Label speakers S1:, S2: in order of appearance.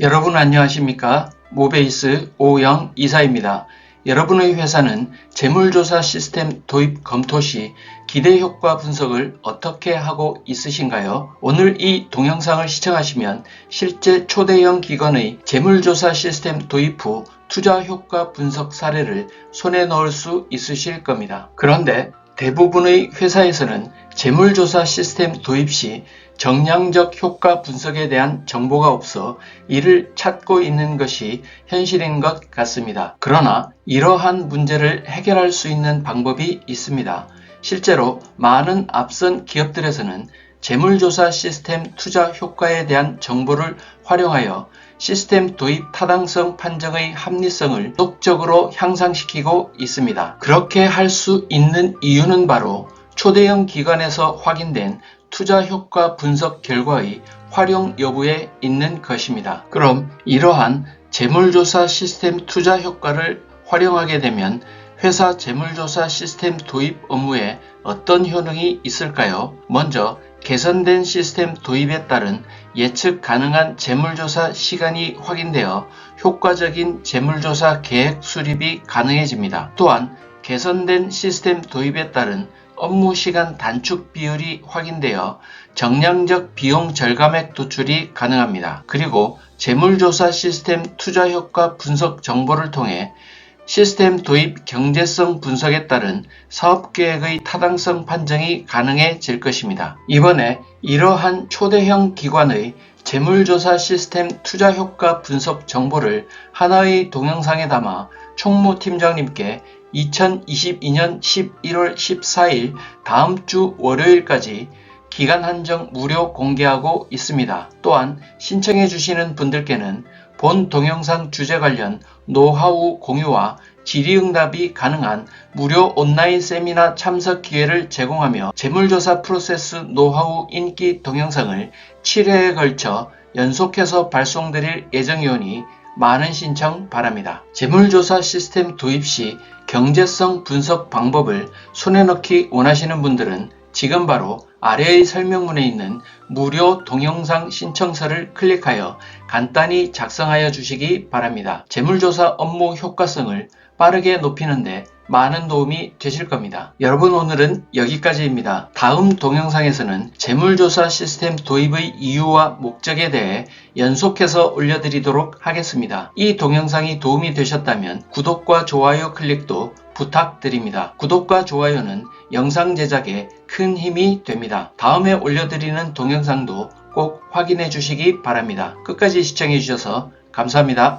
S1: 여러분 안녕하십니까? 모베이스 오영 이사입니다. 여러분의 회사는 재물조사 시스템 도입 검토 시 기대 효과 분석을 어떻게 하고 있으신가요? 오늘 이 동영상을 시청하시면 실제 초대형 기관의 재물조사 시스템 도입 후 투자 효과 분석 사례를 손에 넣을 수 있으실 겁니다. 그런데 대부분의 회사에서는 재물조사 시스템 도입 시 정량적 효과 분석에 대한 정보가 없어 이를 찾고 있는 것이 현실인 것 같습니다. 그러나 이러한 문제를 해결할 수 있는 방법이 있습니다. 실제로 많은 앞선 기업들에서는 재물조사 시스템 투자 효과에 대한 정보를 활용하여 시스템 도입 타당성 판정의 합리성을 지속적으로 향상시키고 있습니다. 그렇게 할 수 있는 이유는 바로 초대형 기관에서 확인된 투자 효과 분석 결과의 활용 여부에 있는 것입니다. 그럼 이러한 재물조사 시스템 투자 효과를 활용하게 되면 회사 재물조사 시스템 도입 업무에 어떤 효능이 있을까요? 먼저 개선된 시스템 도입에 따른 예측 가능한 재물조사 시간이 확인되어 효과적인 재물조사 계획 수립이 가능해집니다. 또한 개선된 시스템 도입에 따른 업무 시간 단축 비율이 확인되어 정량적 비용 절감액 도출이 가능합니다. 그리고 재물조사 시스템 투자 효과 분석 정보를 통해 시스템 도입 경제성 분석에 따른 사업 계획의 타당성 판정이 가능해질 것입니다. 이번에 이러한 초대형 기관의 재물조사 시스템 투자 효과 분석 정보를 하나의 동영상에 담아 총무 팀장님께 2022년 11월 14일 다음 주 월요일까지 기간 한정 무료 공개하고 있습니다. 또한 신청해 주시는 분들께는 본 동영상 주제 관련 노하우 공유와 질의응답이 가능한 무료 온라인 세미나 참석 기회를 제공하며 재물조사 프로세스 노하우 인기 동영상을 7회에 걸쳐 연속해서 발송드릴 예정이오니 많은 신청 바랍니다. 재물조사 시스템 도입 시 경제성 분석 방법을 손에 넣기 원하시는 분들은 지금 바로 아래의 설명문에 있는 무료 동영상 신청서를 클릭하여 간단히 작성하여 주시기 바랍니다. 재물조사 업무 효과성을 빠르게 높이는데 많은 도움이 되실 겁니다. 여러분 오늘은 여기까지입니다. 다음 동영상에서는 재물조사 시스템 도입의 이유와 목적에 대해 연속해서 올려드리도록 하겠습니다. 이 동영상이 도움이 되셨다면 구독과 좋아요 클릭도 부탁드립니다. 구독과 좋아요는 영상 제작에 큰 힘이 됩니다. 다음에 올려드리는 동영상도 꼭 확인해 주시기 바랍니다. 끝까지 시청해 주셔서 감사합니다.